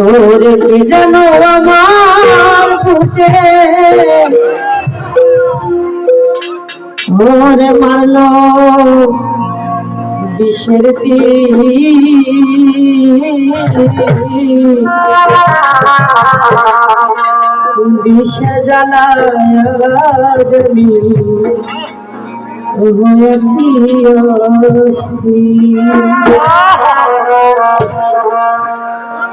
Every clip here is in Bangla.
কে যেন আমার বুকে ওরে মারলো বিষের বিষে জ্বালায় জমি হয়েছি।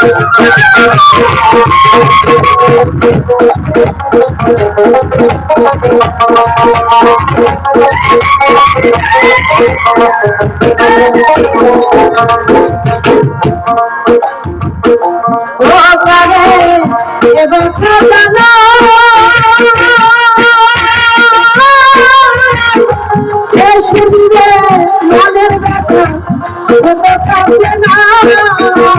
করে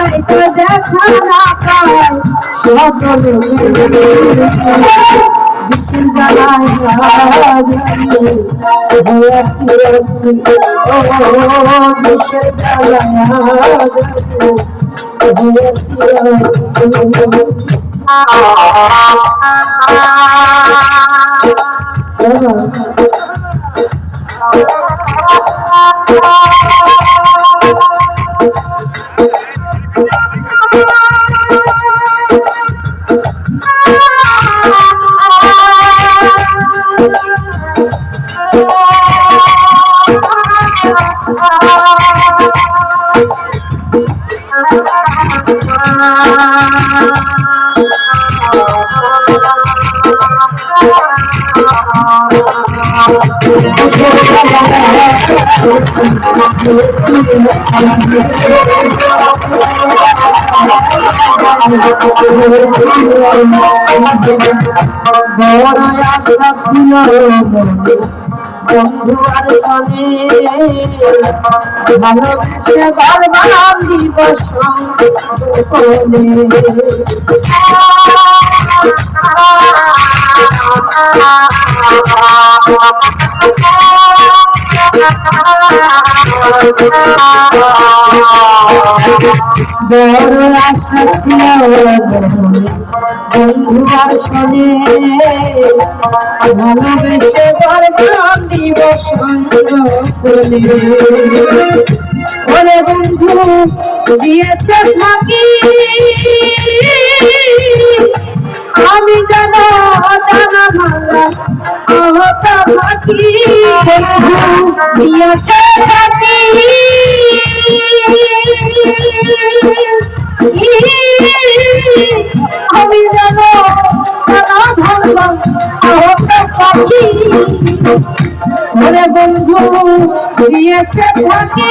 সাইকেল দেখা না সকলে বিশিল জ্বালায় ও বন্ধু আর কনে ভালোবেসে বারবার দিবস বড় আশা বন্ধুবার শোনে ভালোবেসে বরদান দিবস বন্ধু দিয়েছে থাকি আমি যেন জানা ভাঙা, আহত বন্ধু দিয়েছে থাকি আমি যেন জানা ভাঙা, আহত ওরে বন্ধু, দিয়েছে থাকি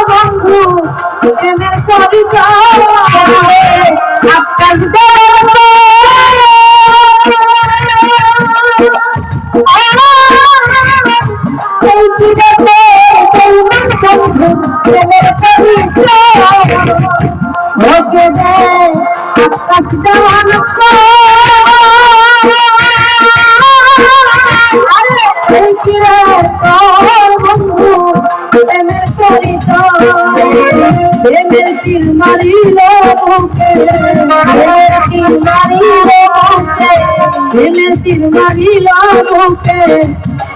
বন্ধু প্রেমের পরিচয় আকাশ প্রেমের পরিচয় আকাশ জামান মারিল মারিল মারিল বুকে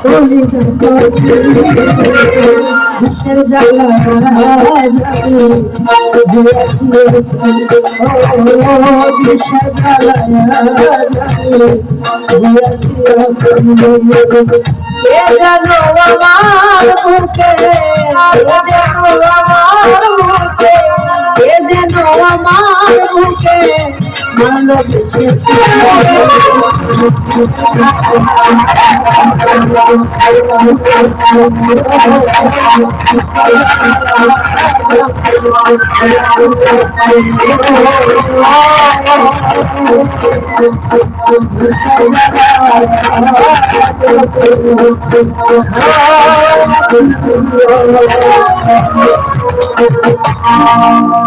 ওলি আমার জানো আমার বুকে কে যেন আমার বুকে ভালোবেসে Thank you.